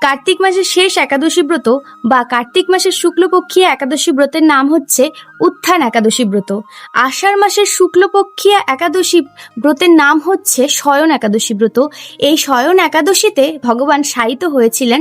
কার্তিক মাসের শেষ একাদশী ব্রত বা কার্তিক মাসের শুক্লপক্ষীয় একাদশী ব্রতের নাম হচ্ছে উত্থান একাদশী ব্রত। আষাঢ় মাসের শুক্লপক্ষীয় একাদশী ব্রতের নাম হচ্ছে শয়ন একাদশী ব্রত। এই শয়ন একাদশীতে ভগবান শায়িত হয়েছিলেন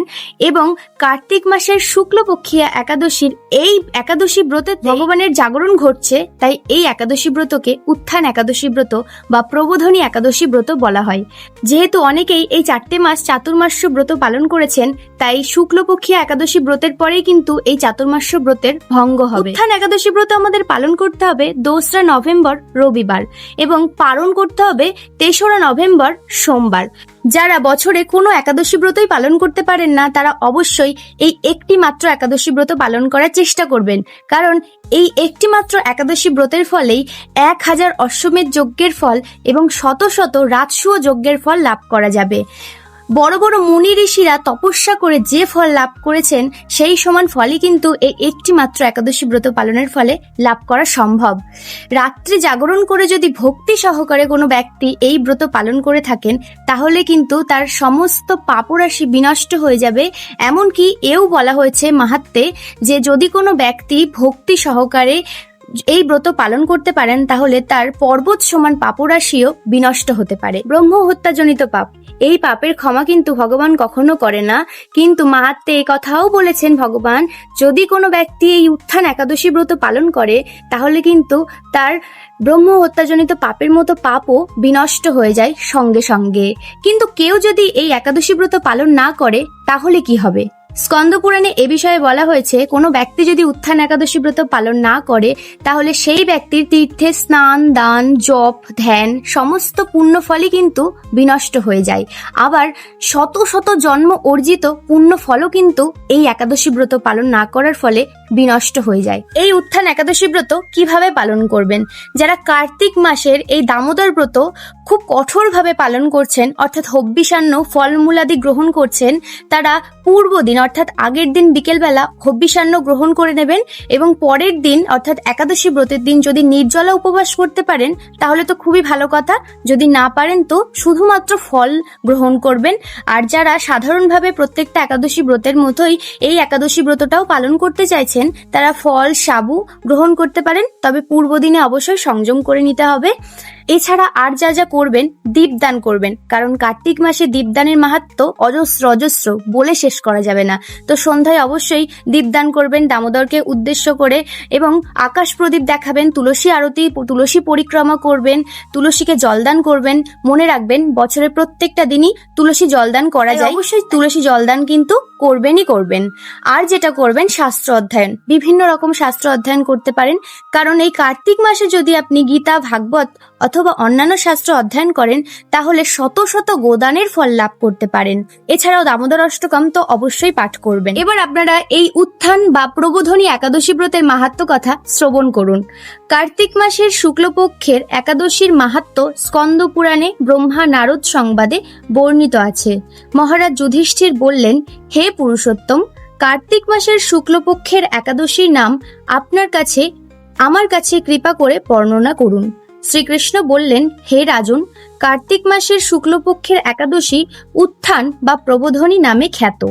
এবং কার্তিক মাসের শুক্লপক্ষীয় একাদশীর এই একাদশী ব্রতে ভগবানের জাগরণ ঘটছে, তাই এই একাদশী ব্রতকে উত্থান একাদশী ব্রত বা প্রবোধনী একাদশী ব্রত বলা হয়। যেহেতু অনেকেই এই চারটে মাস চাতুর্মাস্য ব্রত পালন করেছেন তাই শুক্লপক্ষী একাদশী ব্রতের পরেই কিন্তু এই চাতুর্মাস্য ব্রতের ভঙ্গ হবে। উত্থান একাদশী ব্রত আমাদের পালন করতে হবে দোসরা নভেম্বর রবিবার এবং পালন করতে হবে তেসরা নভেম্বর সোমবার। যারা বছরে কোনো একাদশী ব্রতই পালন করতে পারেন না, তারা অবশ্যই এই একটি মাত্র একাদশী ব্রত পালন করার চেষ্টা করবেন। কারণ এই একটি মাত্র একাদশী ব্রতের ফলেই এক হাজার অশ্বমেধ যজ্ঞের ফল এবং শত শত রাজসূয় যজ্ঞের ফল লাভ করা যাবে। বড় বড় মুনি ঋষিরা তপস্যা করে যে ফল লাভ করেছেন, সেই সমান ফলই কিন্তু এই একটি মাত্র একাদশী ব্রত পালনের ফলে লাভ করা সম্ভব। রাত্রি জাগরণ করে যদি ভক্তি সহকারে কোনো ব্যক্তি এই ব্রত পালন করে থাকেন, তাহলে কিন্তু তার সমস্ত পাপরাশি বিনষ্ট হয়ে যাবে। এমনকি এও বলা হয়েছে মাহাত্মে যে যদি কোনো ব্যক্তি ভক্তি সহকারে এই ব্রত পালন করতে পারেন, তাহলে তার পর্বত সমান পাপরাশিও বিনষ্ট হতে পারে। ব্রহ্ম হত্যাজনিত পাপ। এই পাপের ক্ষমা কিন্তু ভগবান কখনো করে না। কিন্তু মাহাত্মে এই কথাও বলেছেন ভগবান, যদি কোনো ব্যক্তি এই উত্থান একাদশী ব্রত পালন করে, তাহলে কিন্তু তার ব্রহ্ম হত্যাজনিত পাপের মতো পাপও বিনষ্ট হয়ে যায় সঙ্গে সঙ্গে। কিন্তু কেউ যদি এই একাদশী ব্রত পালন না করে, তাহলে কি হবে? স্কন্দ পুরাণে এ বিষয়ে বলা হয়েছে, কোনো ব্যক্তি যদি উত্থান একাদশী ব্রত পালন না করে, তাহলে সেই ব্যক্তির তীর্থে স্নান, দান, জপ, ধ্যান সমস্ত পুণ্য ফলই কিন্তু বিনষ্ট হয়ে যায়। আবার শত শত জন্ম অর্জিত পুণ্য ফলও কিন্তু এই একাদশী ব্রত পালন না করার ফলে বিনষ্ট হয়ে যায়। এই উত্থান একাদশী ব্রত কীভাবে পালন করবেন? যারা কার্তিক মাসের এই দামোদর ব্রত খুব কঠোরভাবে পালন করছেন, অর্থাৎ হব্বিষান্ন ফলমূলাদি গ্রহণ করছেন, তারা পূর্ব দিন, অর্থাৎ আগের দিন বিকেলবেলা হব্বিষান্ন গ্রহণ করে নেবেন এবং পরের দিন, অর্থাৎ একাদশী ব্রতের দিন যদি নির্জলা উপবাস করতে পারেন, তাহলে তো খুবই ভালো কথা। যদি না পারেন তো শুধুমাত্র ফল গ্রহণ করবেন। আর যারা সাধারণভাবে প্রত্যেকটা একাদশী ব্রতের মতোই এই একাদশী ব্রতটাও পালন করতে চাইছেন, তারা ফল, সাবু গ্রহণ করতে পারেন, তবে পূর্ব দিনে অবশ্যই সংযম করে নিতে হবে। এছাড়া আর যা যা করবেন দীপদান করবেন। কারণ কার্তিক মাসে দীপদানের মাহাত্ম অজস্র অজস্র বলে শেষ করা যাবে না। তো সন্ধ্যায় অবশ্যই দীপদান করবেন দামোদরকে উদ্দেশ্য করে এবং আকাশ প্রদীপ দেখাবেন তুলসী আরতি তুলসী পরিক্রমা করবেন তুলসীকে জলদান করবেন। মনে রাখবেন বছরের প্রত্যেকটা দিনই তুলসী জলদান করা যায়। অবশ্যই। তুলসী জলদান কিন্তু করবেনই করবেন। আর যেটা করবেন শাস্ত্র অধ্যয়ন। বিভিন্ন রকম শাস্ত্র অধ্যয়ন করতে পারেন। কারণ এই কার্তিক মাসে যদি আপনি গীতা, ভাগবত অথবা অন্যান্য শাস্ত্র অধ্যয়ন করেন, তাহলে শত শত গোদানের ফল লাভ করতে পারেন। এছাড়াও দামোদর অষ্টকম তো অবশ্যই পাঠ করবেন। এবার আপনারা এই উত্থান বা প্রবোধনী একাদশী ব্রতের মাহাত্ম কথা শ্রবণ করুন। কার্তিক মাসের শুক্লপক্ষের একাদশীর মাহাত্ম স্কন্দ পুরাণে ব্রহ্মা নারদ সংবাদে বর্ণিত আছে। মহারাজ যুধিষ্ঠির বললেন হে পুরুষোত্তম, কার্তিক মাসের শুক্লপক্ষের একাদশীর নাম আপনার কাছে, আমার কাছে কৃপা করে বর্ণনা করুন। শ্রীকৃষ্ণ বললেন, হে রাজন, কার্তিক মাসের শুক্লপক্ষের একাদশী উত্থান বা প্রবোধনী নামে খ্যাত।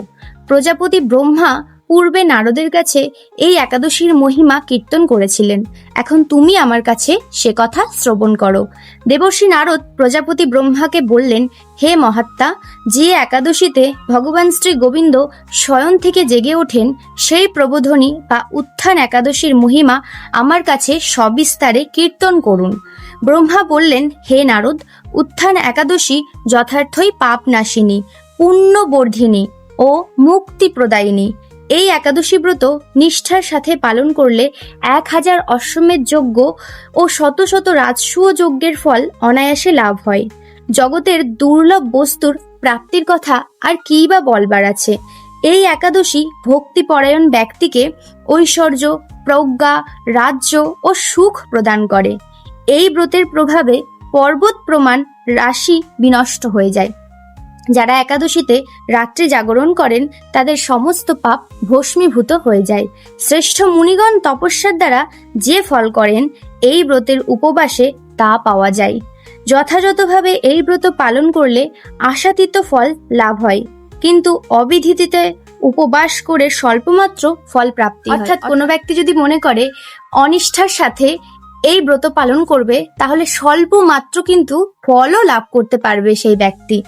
প্রজাপতি ব্রহ্মা পূর্বে নারদের কাছে এই একাদশীর মহিমা কীর্তন করেছিলেন। এখন তুমি আমার কাছে সে কথা শ্রবণ করো। দেবর্ষী নারদ প্রজাপতি ব্রহ্মাকে বললেন, হে মহাত্মা, যে একাদশীতে ভগবান শ্রী গোবিন্দ স্বয়ং থেকে জেগে ওঠেন, সেই প্রবোধনী বা উত্থান একাদশীর মহিমা আমার কাছে সবিস্তারে কীর্তন করুন। ব্রহ্মা বললেন, হে নারদ, উত্থান একাদশী যথার্থই পাপ নাশিনী পুণ্যবর্ধিনী ও মুক্তি প্রদায়িনী এই একাদশী ব্রত নিষ্ঠার সাথে পালন করলে এক হাজার অশ্বমেধ যজ্ঞ ও শত শত রাজসূয় যজ্ঞের ফল অনায়াসে লাভ হয়। জগতের দুর্লভ বস্তুর প্রাপ্তির কথা আর কী বা বলবার আছে? এই একাদশী ভক্তিপরায়ণ ব্যক্তিকে ঐশ্বর্য, প্রজ্ঞা, রাজ্য ও সুখ প্রদান করে। এই ব্রতের প্রভাবে পর্বত প্রমাণ রাশি বিনষ্ট হয়ে যায়। যারা একাদশীতে রাত্রে জাগরণ করেন তাদের সমস্ত পাপ ভস্মীভূত হয়ে যায়। শ্রেষ্ঠ মুনিগণ তপস্যার দ্বারা যে ফল করেন এই ব্রতের উপবাসে তা পাওয়া যায়। যথাযথভাবে এই ব্রত পালন করলে আশাতীত ফল লাভ হয় কিন্তু অবিধিতে উপবাস করে স্বল্পমাত্র ফল প্রাপ্তি অর্থাৎ কোনো ব্যক্তি যদি মনে করে অনিষ্ঠার সাথে এই ব্রত পালন করবে তাহলে স্বল্প মাত্র কিন্তু ফলও লাভ করতে পারবে সেই ব্যক্তি।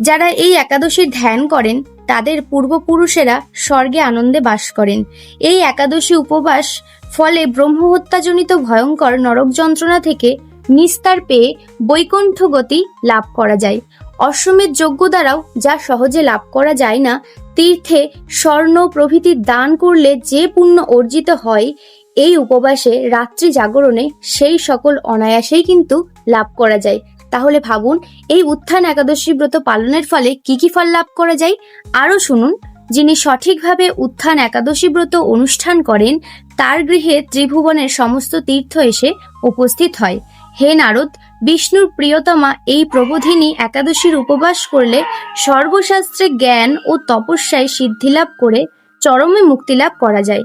যারা এই একাদশীর ধ্যান করেন, তাদের পূর্বপুরুষেরা স্বর্গে আনন্দে বাস করেন। এই একাদশী উপবাস ফলে ব্রহ্মহত্যাজনিত ভয়ঙ্কর নরক যন্ত্রণা থেকে নিস্তার পেয়ে বৈকুণ্ঠ গতি লাভ করা যায়। অশ্বমেধ যজ্ঞ দ্বারাও যা সহজে লাভ করা যায় না, তীর্থে স্বর্ণ প্রভৃতি দান করলে যে পুণ্য অর্জিত হয়, এই উপবাসে রাত্রি জাগরণে সেই সকল অনায়াসেই কিন্তু লাভ করা যায়। তাহলে ভাবুন, এই উত্থান একাদশী ব্রত পালনের ফলে কি কি ফল লাভ করা যায়? আরও শুনুন। যিনি সঠিকভাবে উত্থান একাদশী ব্রত অনুষ্ঠান করেন, তার গৃহে ত্রিভুবনের সমস্ত তীর্থ এসে উপস্থিত হয়। হে নারদ, বিষ্ণুর প্রিয়তমা এই প্রবোধিনী একাদশীর উপবাস করলে সর্বশাস্ত্রে জ্ঞান ও তপস্যায় সিদ্ধিলাভ করে চরমে মুক্তিলাভ করা যায়।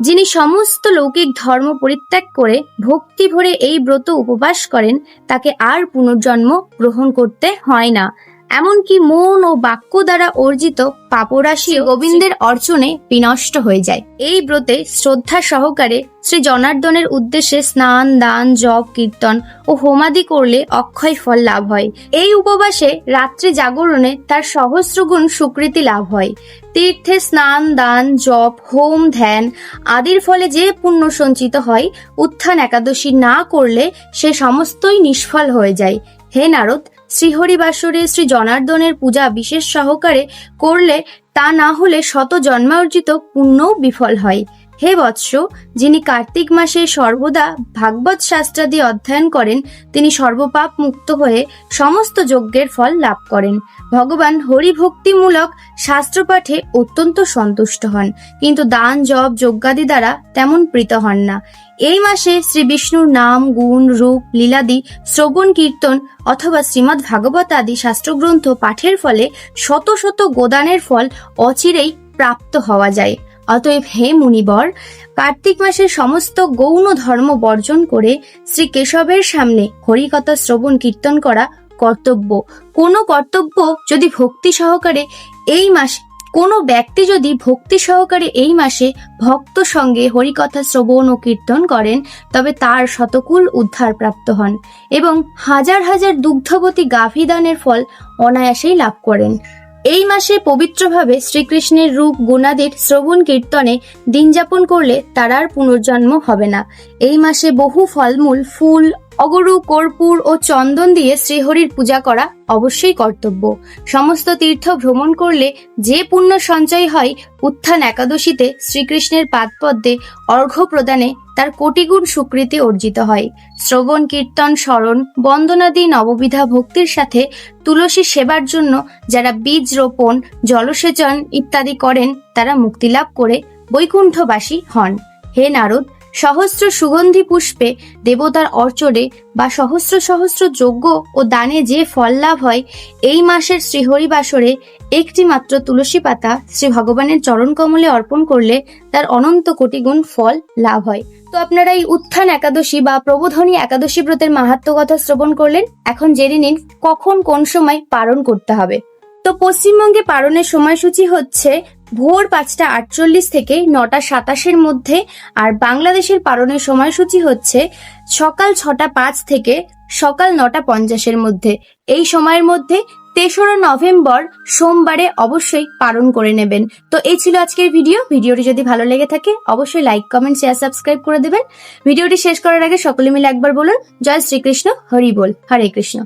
যিনি সমস্ত লৌকিক ধর্ম পরিত্যাগ করে ভক্তি ভরে এই ব্রত উপবাস করেন, তাকে আর পুনর্জন্ম গ্রহণ করতে হয় না। এমনকি মন ও বাক্য দ্বারা অর্জিত পাপরাশি গোবিন্দের অর্চনে বিনষ্ট হয়ে যায়। এই ব্রতে শ্রদ্ধা সহকারে শ্রী জনার্দনের উদ্দেশ্যে স্নান দান জপ কীর্তন ও হোমাদি করলে অক্ষয় ফল লাভ হয়। এই উপবাসে রাত্রি জাগরণে তার সহস্রগুণ সুকৃতি লাভ হয়। তীর্থে স্নান দান জপ হোম ধ্যান আদির ফলে যে পুণ্য সঞ্চিত হয় উত্থান একাদশী না করলে সে সমস্তই নিষ্ফল হয়ে যায়। হে নারদ শ্রীহরিবাসরে শ্রী জনার্দনের পূজা বিশেষ সহকারে করলে তা না হলে শত জন্মার্জিত পুণ্যও বিফল হয়। হে বৎস, যিনি কার্তিক মাসে সর্বদা ভাগবত শাস্ত্রাদি অধ্যয়ন করেন, তিনি সর্বপাপ মুক্ত হয়ে সমস্ত যজ্ঞের ফল লাভ করেন। ভগবান হরিভক্তিমূলক শাস্ত্রপাঠে অত্যন্ত সন্তুষ্ট হন, কিন্তু দান, জপ, যজ্ঞাদি দ্বারা তেমন প্রীত হন না। এই মাসে শ্রী বিষ্ণুর নাম, গুণ, রূপ, লীলাদি, শ্রবণ, কীর্তন অথবা শ্রীমদ্ ভাগবত আদি শাস্ত্রগ্রন্থ পাঠের ফলে শত শত গোদানের ফল অচিরেই প্রাপ্ত হওয়া যায়। অতএব হে মুনিবর, কার্তিক মাসের সমস্ত গৌণ ধর্ম বর্জন করে শ্রী কেশবের সামনে হরিকথা শ্রবণ কীর্তন করা কর্তব্য। কোনো কর্তব্য যদি ভক্তি সহকারে এই মাসে, কোনো ব্যক্তি যদি ভক্তি সহকারে এই মাসে ভক্ত সঙ্গে হরিকথা শ্রবণ ও কীর্তন করেন, তবে তার শতকুল উদ্ধার প্রাপ্ত হন এবং হাজার হাজার দুগ্ধবতী গাভীদানের ফল অনায়াসেই লাভ করেন। এই মাসে পবিত্রভাবে শ্রীকৃষ্ণের রূপ গুণাদির শ্রবণ কীর্তনে দিন যাপন করলে তার আর পুনর্জন্ম হবে না। এই মাসে বহু ফলমূল, ফুল অগরু, কর্পূর ও চন্দন দিয়ে শ্রীহরির পূজা করা অবশ্যই কর্তব্য। সমস্ত তীর্থ ভ্রমণ করলে যে পুণ্য সঞ্চয় হয়, উত্থান একাদশীতে শ্রীকৃষ্ণের পাদপদ্মে অর্ঘ্য প্রদানে তার কোটিগুণ স্বীকৃতি অর্জিত হয়। শ্রবণ, কীর্তন, স্মরণ, বন্দনাদি নববিধা ভক্তির সাথে তুলসী সেবার জন্য যারা বীজ রোপণ, জলসেচন ইত্যাদি করেন, তারা মুক্তিলাভ করে বৈকুণ্ঠবাসী হন। হে নারদ সহস্র সুগন্ধি পুষ্পে দেবতার অর্চনে বা সহস্র সহস্র যজ্ঞ ও দানে যে ফল লাভ হয়, এই মাসের শ্রীহরিবাসরে একটি মাত্র তুলসী পাতা শ্রী ভগবানের চরণ কমলে অর্পণ করলে তার অনন্ত কোটি গুণ ফল লাভ হয়। তো আপনারা এই উত্থান একাদশী বা প্রবোধনী একাদশী ব্রতের মাহাত্ম কথা শ্রবণ করলেন, এখন জেনে নিন কখন কোন সময় পালন করতে হবে। তো পশ্চিমবঙ্গে পালনের সময়সূচি হচ্ছে ভোর পাঁচটা আটচল্লিশ থেকে নটা সাতাশের মধ্যে আর বাংলাদেশের পালনের সময়সূচি হচ্ছে সকাল ছটা পাঁচ থেকে সকাল নটা পঞ্চাশের মধ্যে। এই সময়ের মধ্যে তেসরা নভেম্বর সোমবারে অবশ্যই পালন করে নেবেন। তো এই ছিল আজকের ভিডিও। ভিডিওটি যদি ভালো লেগে থাকে, অবশ্যই লাইক, কমেন্ট, শেয়ার, সাবস্ক্রাইব করে দেবেন। ভিডিওটি শেষ করার আগে সকলে মিলে একবার বলুন, জয় শ্রীকৃষ্ণ, হরি বল, হরে কৃষ্ণ।